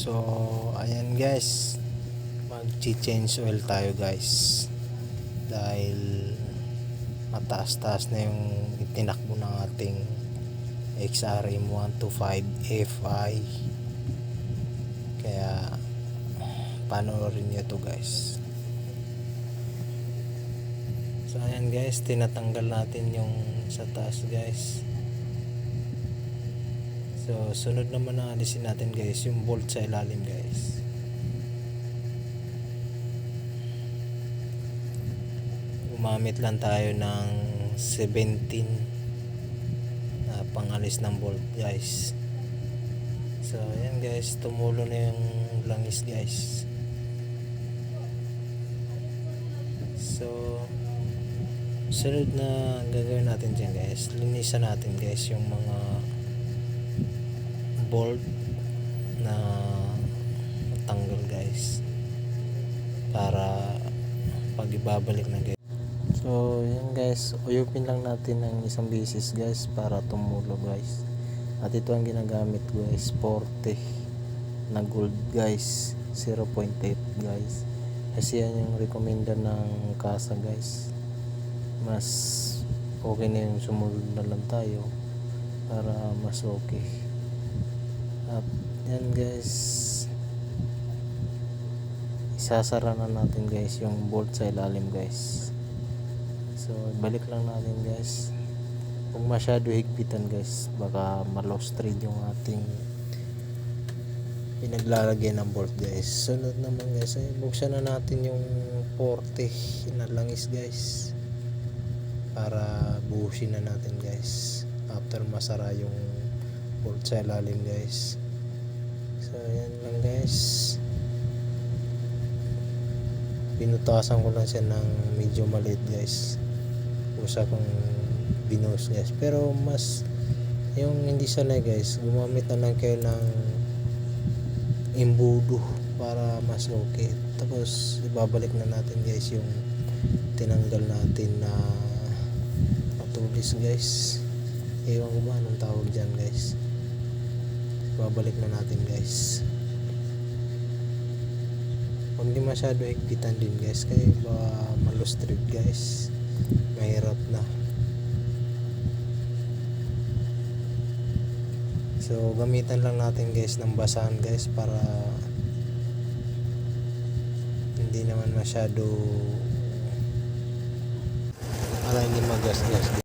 So, ayan guys. Mag-change oil tayo guys. Dahil mataas-taas na yung itinakbo ng ating XRM 125 FI. Kaya panoorin nyo to guys. So ayan guys, tinatanggal natin yung sa taas guys. So sunod naman na alisin natin guys, yung bolt sa ilalim guys. Gumamit lang tayo ng 17 na pangalis ng bolt guys. So ayan guys, tumulo na yung langis guys. So sunod na gagawin natin dyan guys linisan natin guys yung mga bolt na tanggal guys. Para pag ibabalik na guys. So yan guys. Uyupin lang natin ng isang bisis guys para tumulo guys. At ito ang ginagamit guys. 40 na gold guys. 0.8 guys. Kasi yan yung recommenda ng kasa guys. Mas okay na yung sumunod na lang tayo para mas okay at yan guys. Isasara na natin guys yung bolt sa ilalim guys. So balik lang natin guys. Kung masyado higpitan guys. Baka ma-lost thread yung ating pinaglalagay ng bolt guys. Sunod naman guys. Ay buksan na natin yung 40 na langis guys. Para buhusin na natin guys. After masara yung bolt sa ilalim guys guys pinutasan ko lang siya ng medyo maliit guys. Usa kong binuhos guys pero mas yung hindi sanay guys gumamit na lang kayo ng imbudo para mas okay. Tapos ibabalik na natin guys yung tinanggal natin na matulis guys. Ewan ko ba anong tawag dyan guys. Babalik na natin guys huwag di masyado higpitan din guys. Kaya ba malus trip guys mahirap na. So gamitan lang natin guys ng basahan guys para hindi naman masyado para hindi magasgas